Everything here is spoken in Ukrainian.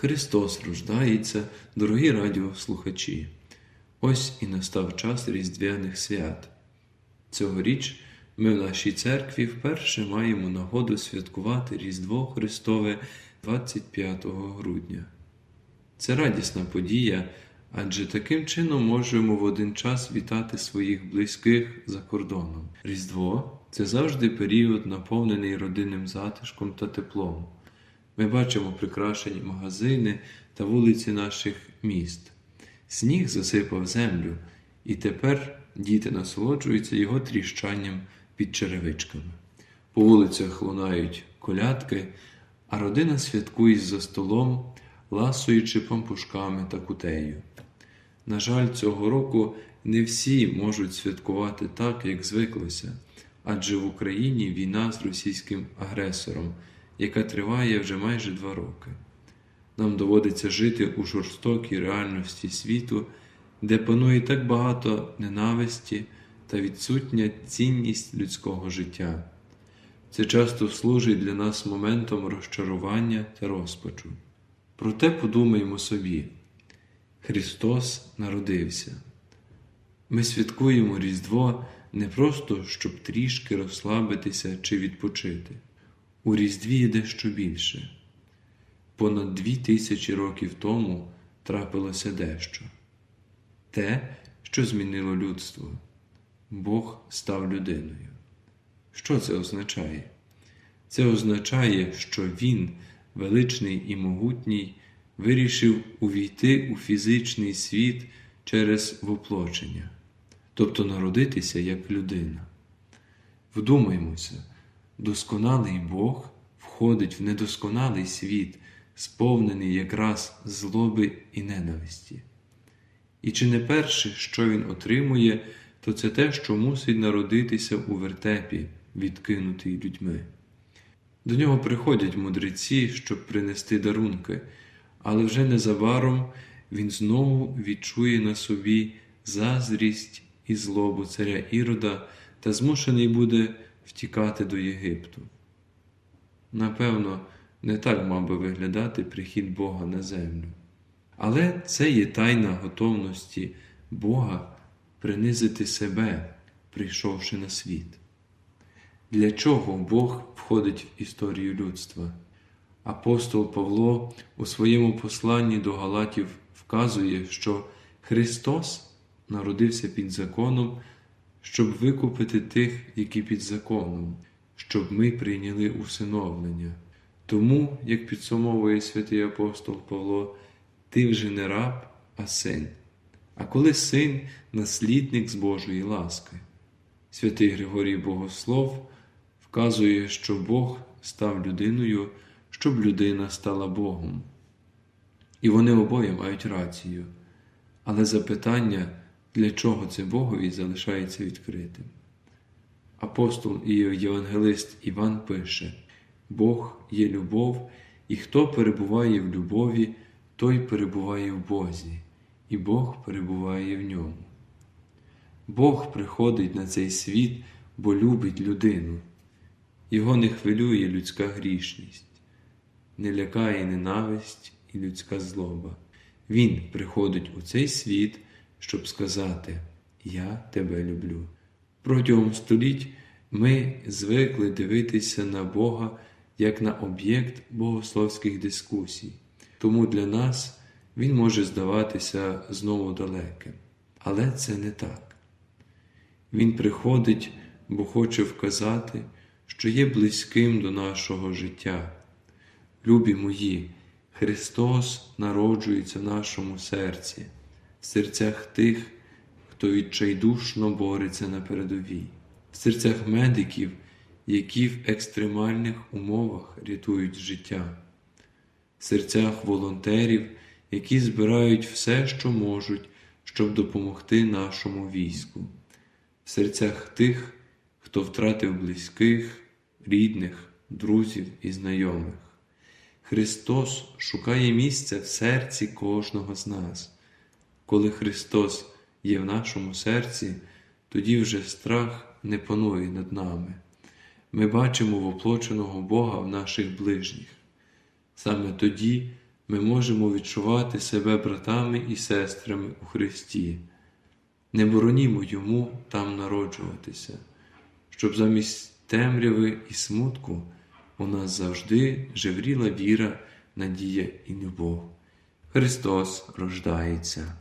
Христос рождається, дорогі радіослухачі. Ось і настав час Різдвяних свят. Цьогоріч ми в нашій церкві вперше маємо нагоду святкувати Різдво Христове 25 грудня. Це радісна подія, адже таким чином можемо в один час вітати своїх близьких за кордоном. Різдво це завжди період, наповнений родинним затишком та теплом. Ми бачимо прикрашені магазини та вулиці наших міст. Сніг засипав землю, і тепер діти насолоджуються його тріщанням під черевичками. По вулицях лунають колядки, а родина святкує за столом, ласуючи пампушками та кутею. На жаль, цього року не всі можуть святкувати так, як звиклося, адже в Україні війна з російським агресором, яка триває вже майже два роки. Нам доводиться жити у жорстокій реальності світу, де панує так багато ненависті та відсутня цінність людського життя. Це часто служить для нас моментом розчарування та розпачу. Проте подумаймо собі: Христос народився. Ми святкуємо Різдво не просто, щоб трішки розслабитися чи відпочити. У Різдві є дещо більше. Понад дві тисячі років тому трапилося дещо. Те, що змінило людство. Бог став людиною. Що це означає? Це означає, що Він, величний і могутній, вирішив увійти у фізичний світ через воплочення, тобто народитися як людина. Вдумаймося, досконалий Бог входить в недосконалий світ, сповнений якраз злоби і ненависті. І чи не перше, що він отримує, то це те, що мусить народитися у вертепі, відкинутий людьми. До нього приходять мудреці, щоб принести дарунки, але вже незабаром він знову відчує на собі заздрість і злобу царя Ірода та змушений буде втікати до Єгипту. Напевно, не так мав би виглядати прихід Бога на землю. Але це є тайна готовності Бога принизити себе, прийшовши на світ. Для чого Бог входить в історію людства? Апостол Павло у своєму посланні до Галатів вказує, що Христос народився під законом, щоб викупити тих, які під законом, щоб ми прийняли усиновлення. Тому, як підсумовує святий апостол Павло, ти вже не раб, а син. А коли син наслідник з Божої ласки. Святий Григорій Богослов вказує, що Бог став людиною, щоб людина стала Богом. І вони обоє мають рацію. Але запитання, для чого це Богові, залишається відкритим. Апостол і євангелист Іван пише: Бог є любов, і хто перебуває в любові, той перебуває в Бозі, і Бог перебуває в ньому. Бог приходить на цей світ, бо любить людину. Його не хвилює людська грішність, не лякає ненависть і людська злоба. Він приходить у цей світ, щоб сказати Я тебе люблю. Протягом століть ми звикли дивитися на Бога як на об'єкт богословських дискусій, тому для нас Він може здаватися знову далеким. Але це не так. Він приходить, бо хоче вказати, що є близьким до нашого життя. Любі мої, Христос народжується в нашому серці, в серцях тих, хто відчайдушно бореться на передовій, в серцях медиків, які в екстремальних умовах рятують життя, в серцях волонтерів, які збирають все, що можуть, щоб допомогти нашому війську, в серцях тих, хто втратив близьких, рідних, друзів і знайомих. Христос шукає місце в серці кожного з нас. Коли Христос є в нашому серці, тоді вже страх не панує над нами. Ми бачимо воплоченого Бога в наших ближніх. Саме тоді ми можемо відчувати себе братами і сестрами у Христі. Не боронімо йому там народжуватися, щоб замість темряви і смутку у нас завжди жевріла віра, надія і любов. Христос рождається.